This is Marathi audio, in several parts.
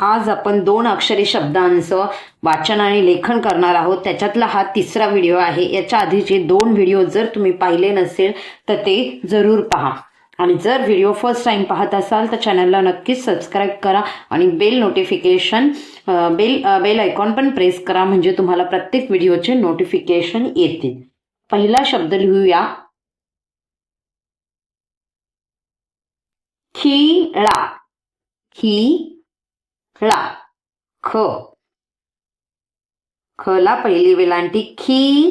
आज आपण दोन अक्षरी शब्दांचं वाचन आणि लेखन करणार आहोत. त्याच्यातला हा तिसरा व्हिडिओ आहे. याच्या आधीचे दोन व्हिडिओ जर तुम्ही पाहिले नसेल तर ते जरूर पहा. आणि जर व्हिडिओ फर्स्ट टाइम पाहत असाल तर चॅनलला नक्कीच सबस्क्राईब करा आणि bell notification bell bell icon पण प्रेस करा म्हणजे तुम्हाला प्रत्येक व्हिडिओचे नोटिफिकेशन येतील. पहिला शब्द लिहूया. खिळा. खी खळा ख. खला पहिली वेलांटी खी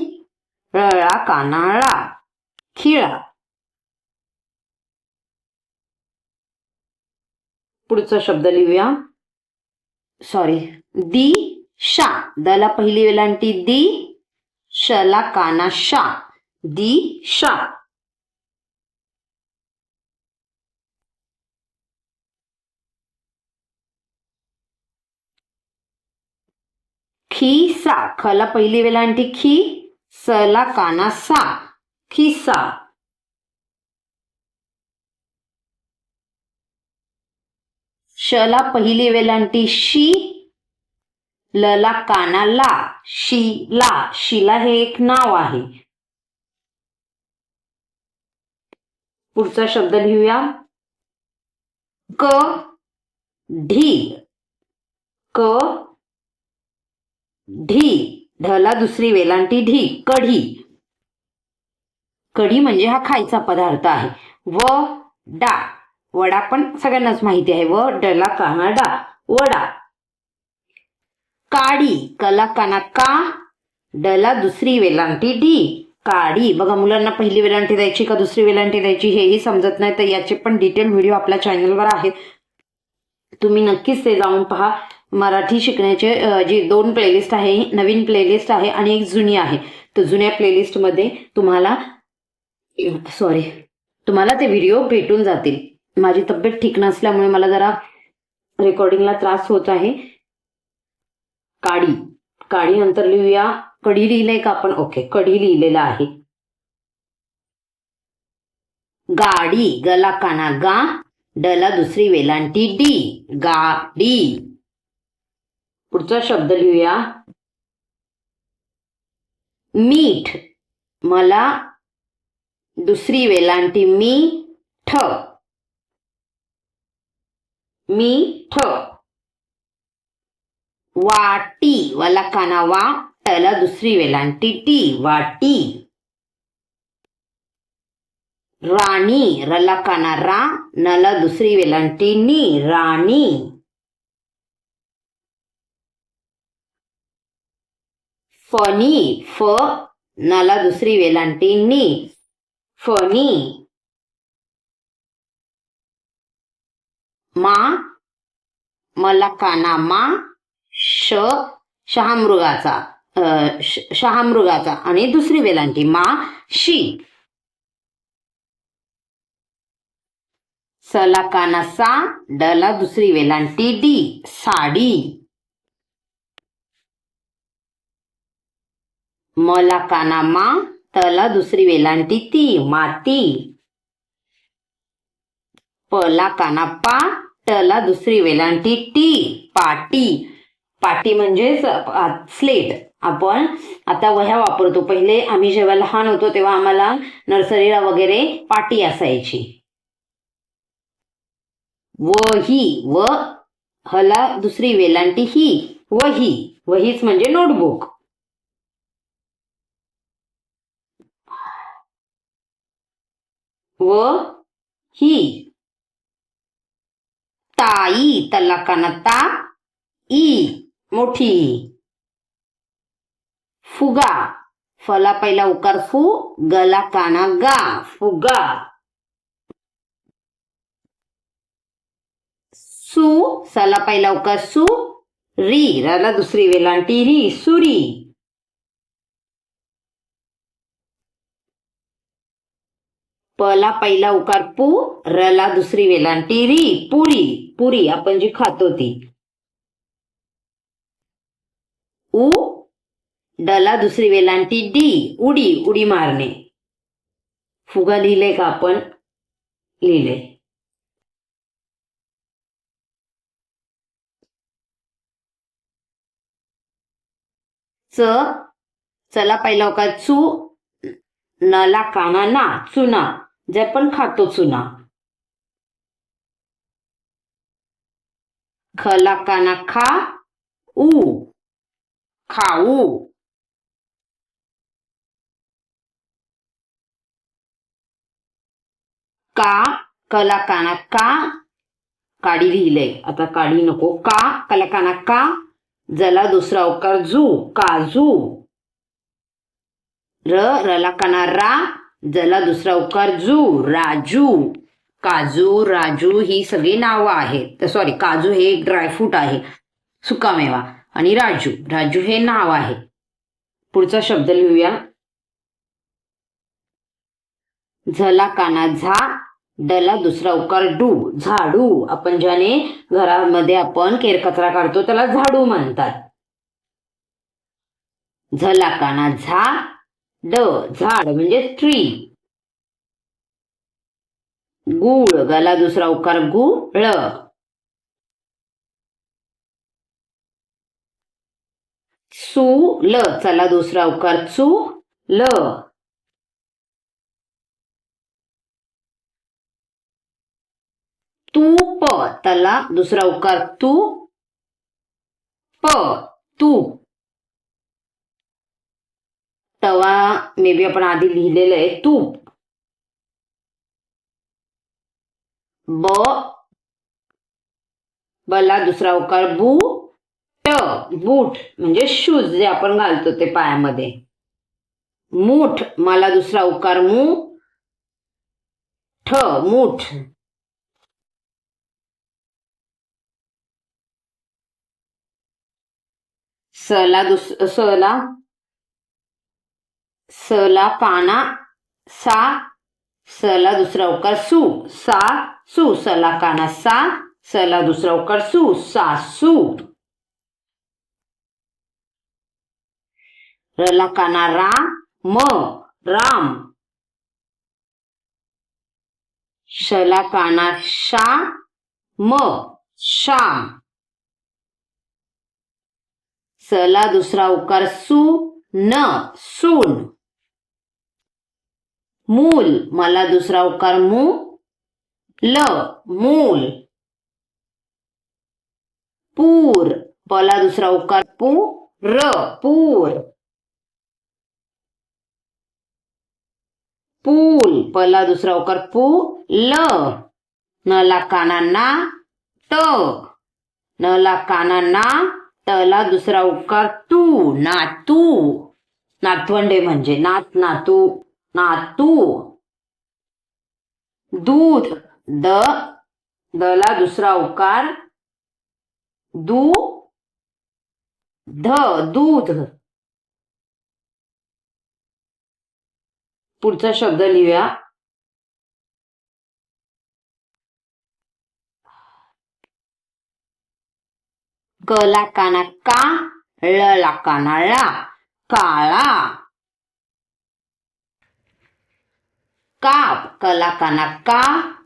रळा कानाळा खिळा. पुढचा शब्द लिहूया. सॉरी दी शा. दला पहिली वेलांटी दी शला काना शा दी शा. खिसा खला पहिली वेलांटी खी सला काना सा. खिसा शला पहिली वेलांटी शी. लला काना ला. शीला शिला हे एक नाव आहे. पुढचा शब्द लिहूया. क ढी. क ढी. ढला दुसरी वेलांटी ढी. कढी. कढी म्हणजे हा खायचा पदार्थ आहे. व डा. वडा पण सगळ्यांनाच माहिती आहे. व डला काना डा. वडा. काडी. कला काना का. डला दुसरी वेलांटी ढी. काडी. बघा मुलांना पहिली वेलांटी द्यायची का दुसरी वेलांटी द्यायची हेही समजत नाही तर याचे पण डिटेल व्हिडिओ आपल्या चॅनलवर आहेत. तुम्ही नक्कीच ते जाऊन पहा. मराठी शिकण्याचे जे जी दोन प्लेलिस्ट आहे नवीन प्लेलिस्ट आहे आणि एक जुनी आहे. तर जुन्या प्लेलिस्टमध्ये तुम्हाला सॉरी तुम्हाला ते व्हिडिओ भेटून जातील. माझी तब्येत ठीक नसल्यामुळे मला जरा रेकॉर्डिंगला त्रास होत आहे. काडी काडी नंतर लिहूया. कढी लिहिलंय का आपण? ओके कढी लिहिलेला आहे. गाडी गला काना गा डला दुसरी वेलांटी डी गाडी. पुढचा शब्द लिहूया. मीठ. मला दुसरी वेलांटी मी ठ मी ठ वाटी. वाला काना वा टला दुसरी वेलांटी टी. वाटी. राणी. रला काना रा नला दुसरी वेलांटी नी. राणी. फनी फ नला दुसरी वेलांटी नी. फनी. मा मला काना मा श शहामृगाचा शहामृगाचा आणि दुसरी वेलांटी मा शी. सला काना सा डला दुसरी वेलांटी डी साडी. मला काना मा तला दुसरी वेलांटी ती माती. पला काना पा टला दुसरी वेलांटी टी पाटी. पाटी म्हणजेच स्लेट. आपण आता वह्या वापरतो. पहिले आम्ही जेव्हा लहान होतो तेव्हा आम्हाला नर्सरीला वगैरे पाटी असायची. व ही व हला दुसरी वेलांटी ही वही. वहीच म्हणजे नोटबुक. व ही ताई तलाकाना ता ई मोठी. फुगा. फला पहिला उकार फु गला काना गा फुगा. सु सला पहिला उकार सु री राला दुसरी वेलांटी री सुरी. पला पहिला उकार पू रला दुसरी वेलांटी री पुरी पुरी आपण जी खातो ती. उ डला दुसरी वेलांटी डी उडी उडी मारणे. फुगा लिहिले का आपण? लिहिले. च चला पहिला उकार चू नला काना ना चुना. जे आपण खातो चुना. खला काना खा ऊ. खाऊ. का कला काना का काडी लिहिलंय. आता काडी नको. का कला काना का जला दुसरा अवकार जू काजू. र रला काना रा जला दुसरा उकार जू राजू. काजू राजू ही सगळी नावं आहेत. सॉरी काजू हे एक ड्रायफ्रूट आहे. सुकामेवा. आणि राजू राजू हे नाव आहे. पुढचा शब्द लिहूया. झला काना झा डला दुसरा उकार डू. झाडू. आपण ज्याने घरामध्ये आपण केरकचरा काढतो त्याला झाडू म्हणतात. झला काना झा ड झाड म्हणजे ट्री गुळ गला दुसरा उकार गुळ. सु ल चला दुसरा उकार चू ल. तू प तला दुसरा उकार तू प तूप तवा मे बी आपण आधी लिहिलेलं आहे तूप. ब. बला दुसरा उकार बू. ट. बूट म्हणजे शूज जे आपण घालतो ते पायामध्ये. मूठ मला दुसरा उकार मू. ठ मूठ. सला दुस सला सला काना सा सला दुसरा उकार सू सा सू सला काना सा सला दुसरा उकार सू सासू रला काना रा म राम. शला काना शा म श्याम सला दुसरा उकार सू न सून. मूल मला दुसरा उकार मू ल मूल. पूर पला दुसरा उकार पू र पूर. पूल पला दुसरा उकार पू ल. नला कानांना त. नला कानांना तला दुसरा उकार तू नातू. नातवंडे म्हणजे नात नातू. नातू दूध. द दला दुसरा उकार. दू ध दूध. पुढचा शब्द लिहूया. क कला काना का ळला काना ळा. काळा. काप कला काना का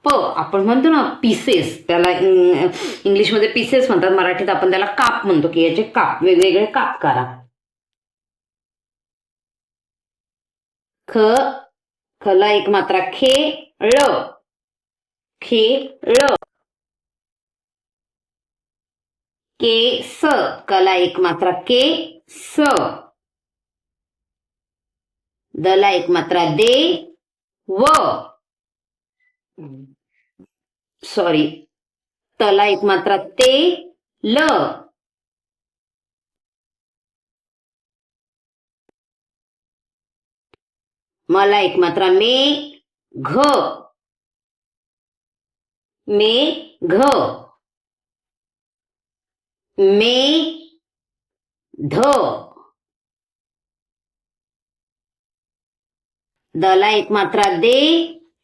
प आपण म्हणतो ना पीसेस त्याला इंग्लिशमध्ये पीसेस म्हणतात मराठीत आपण त्याला काप म्हणतो की याचे काप वेगवेगळे काप करा. ख खला एक मात्रा खे ळ खे ळ के स कला एक मात्रा के स दला एक मात्रा दे. व। सॉरी तला एक मात्रा ते ल. मला एक मात्रा मे घ. मे घ. मे ध. दला एक मात्रा दे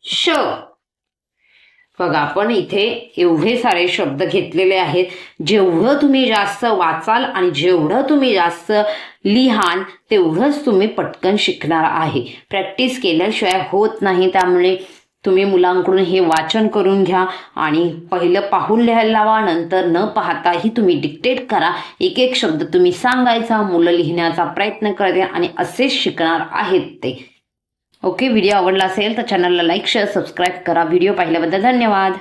श. बघा आपण इथे एवढे सारे शब्द घेतलेले आहेत. जेवढं तुम्ही जास्त वाचाल आणि जेवढं तुम्ही जास्त लिहान तेवढंच तुम्ही पटकन शिकणार आहे. प्रॅक्टिस केल्याशिवाय होत नाही त्यामुळे तुम्ही मुलांकडून हे वाचन करून घ्या आणि पहिलं पाहून लिहायला लावा नंतर न पाहताही तुम्ही डिक्टेट करा. एक एक शब्द तुम्ही सांगायचा मुलं लिहिण्याचा प्रयत्न करते आणि असेच शिकणार आहेत ते. ओके व्हिडिओ आवडला असेल तर चॅनलला लाईक शेअर सबस्क्राईब करा. व्हिडिओ पाहिल्याबद्दल धन्यवाद.